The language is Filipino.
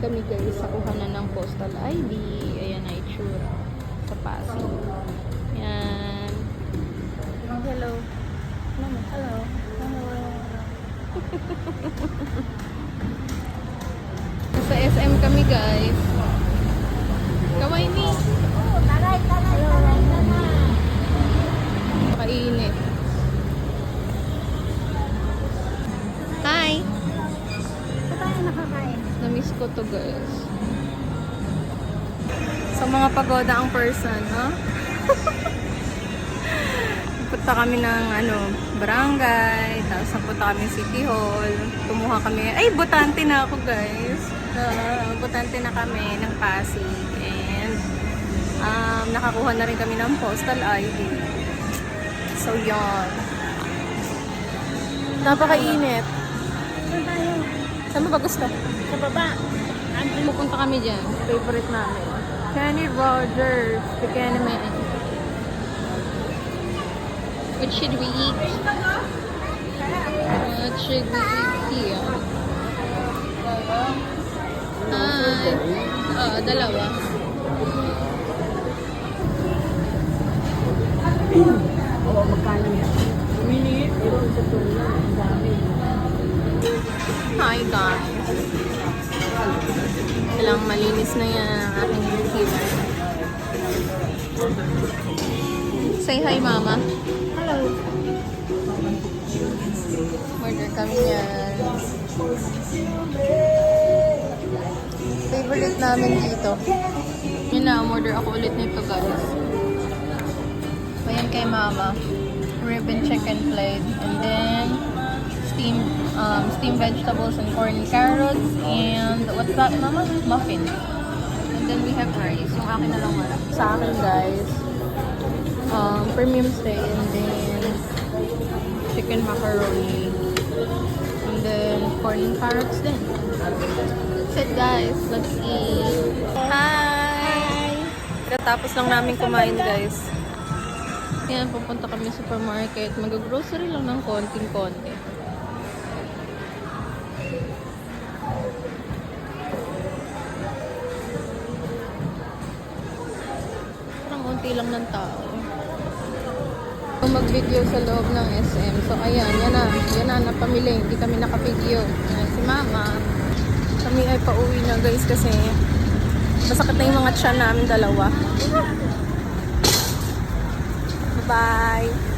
Kami guys sa kuhanan ng postal ID. Ayan na itsura sa Pasig. Yan. Hello. Mama, hello. Hello. Sa SM kami guys. Na-miss ko to guys. Sa mga pagoda ang person, no? Punta kami ng ano, barangay, tapos napunta kami City Hall. Kumuha kami, ay, botante na ako guys. Uh, botante na kami ng Pasig. And um, nakakuha na rin kami ng postal ID. So, yon Napakainit. Saan mo ba gusto? Sa baba. Pupunta kami dyan. Favorite namin. Kenny Rogers. The Kenny Man. What should we eat? What should we eat here? Hi. Oo, dalawa. Oo, magkano yan? Minute. Pero sa tulo, malinis na yan ang aking computer. Say hi mama. Hello. Order kami yan. Favorite namin dito. Yun na, umorder ako ulit nito guys. Ayan kay mama. Ribbon chicken plate. And then, steamed, um, steamed vegetables and corn carrots. And, what's that mama? Muffin. And then we have rice. Yung akin na lang wala. Sa akin guys, um, premium steak. And then, chicken macaroni. And then, corn and carrots din. That's it guys. Let's eat. Hi! Katapos lang namin kumain guys. Yan, pupunta kami sa supermarket. Mag-grocery lang ng konting-konti. Unti lang ng tao. Mag-video sa loob ng SM. So, ayan, yan na. Yan na, napamili. Hindi kami nakapideo. Ayan, si mama. Kami ay pauwi na guys kasi masakit na yung mga tiyan namin dalawa. Bye-bye!